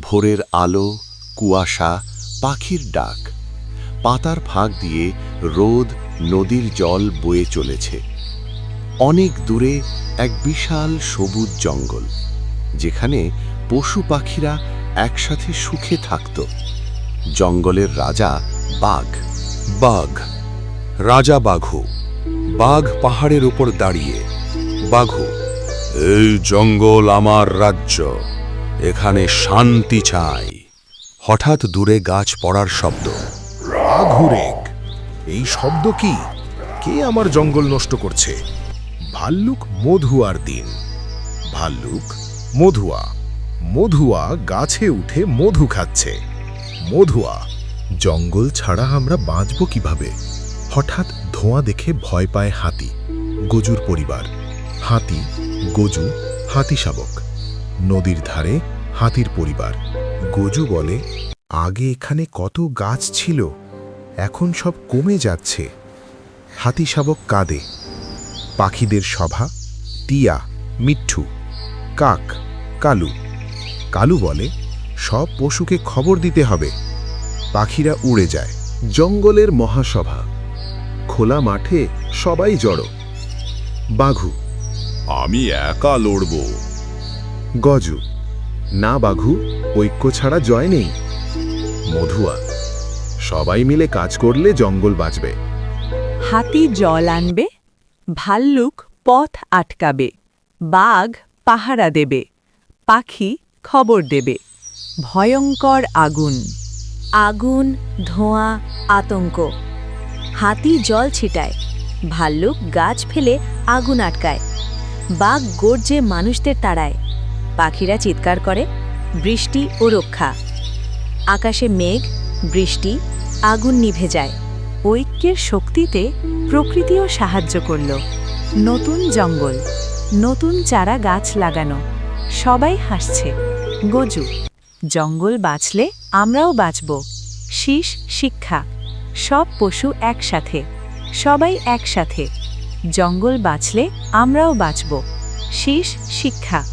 ভোরের আলো, কুয়াশা, পাখির ডাক। পাতার ফাঁক দিয়ে রোদ নদীর জল বয়ে চলেছে। অনেক দূরে এক বিশাল সবুজ জঙ্গল, যেখানে পশু পাখিরা একসাথে সুখে থাকত। জঙ্গলের রাজা বাঘ। বাঘ। রাজা বাঘু। বাঘ পাহাড়ের উপর দাঁড়িয়ে। বাঘু, এই জঙ্গল আমার রাজ্য। এখানে শান্তি চাই। হঠাৎ দূরে গাছ পড়ার শব্দ। রাঘুরেগ এই শব্দ কি? কে আমার জঙ্গল নষ্ট করছে? ভাল্লুক মধুয়ার দিন। ভাল্লুক মধুয়া। মধুয়া গাছে উঠে মধু খাচ্ছে। মধুয়া, জঙ্গল ছাড়া আমরা বাঁচব কীভাবে? হঠাৎ ধোঁয়া দেখে ভয় পায় হাতি, গজুর পরিবার। হাতি, গজু, হাতি শাবক। নদীর ধারে হাতির পরিবার। গজু বলে, আগে এখানে কত গাছ ছিল, এখন সব কমে যাচ্ছে। হাতি শাবক কাঁদে। পাখিদের সভা টিয়া, মিঠু, কাক, কালু। কালু বলে, সব পশুকে খবর দিতে হবে। পাখিরা উড়ে যায়। জঙ্গলের মহাসভা। খোলা মাঠে সবাই জড়ো। বাঘু, আমি একা লড়ব। গজু। না বাঘু, ঐক্য ছাড়া জয় নেই। মধুয়া, সবাই মিলে কাজ করলে জঙ্গল বাঁচবে। হাতি জল আনবে, ভাল্লুক পথ আটকাবে, বাঘ পাহারা দেবে, পাখি খবর দেবে। ভয়ঙ্কর আগুন। আগুন, ধোঁয়া, আতঙ্ক। হাতি জল ছিটায়, ভাল্লুক গাছ ফেলে আগুন আটকায়। বাঘ গর্জে মানুষদের তাড়ায়। পাখিরা চিৎকার করে, বৃষ্টি ও রক্ষা। আকাশে মেঘ, বৃষ্টি, আগুন নিভে যায়। ঐক্যের শক্তিতে প্রকৃতিও সাহায্য করল। নতুন জঙ্গল, নতুন চারা গাছ লাগানো, সবাই হাসছে। গজু, জঙ্গল বাঁচলে আমরাও বাঁচব। শীষ, শিক্ষা, সব পশু একসাথে, সবাই একসাথে। জঙ্গল বাঁচলে আমরাও বাঁচব। শীষ, শিক্ষা।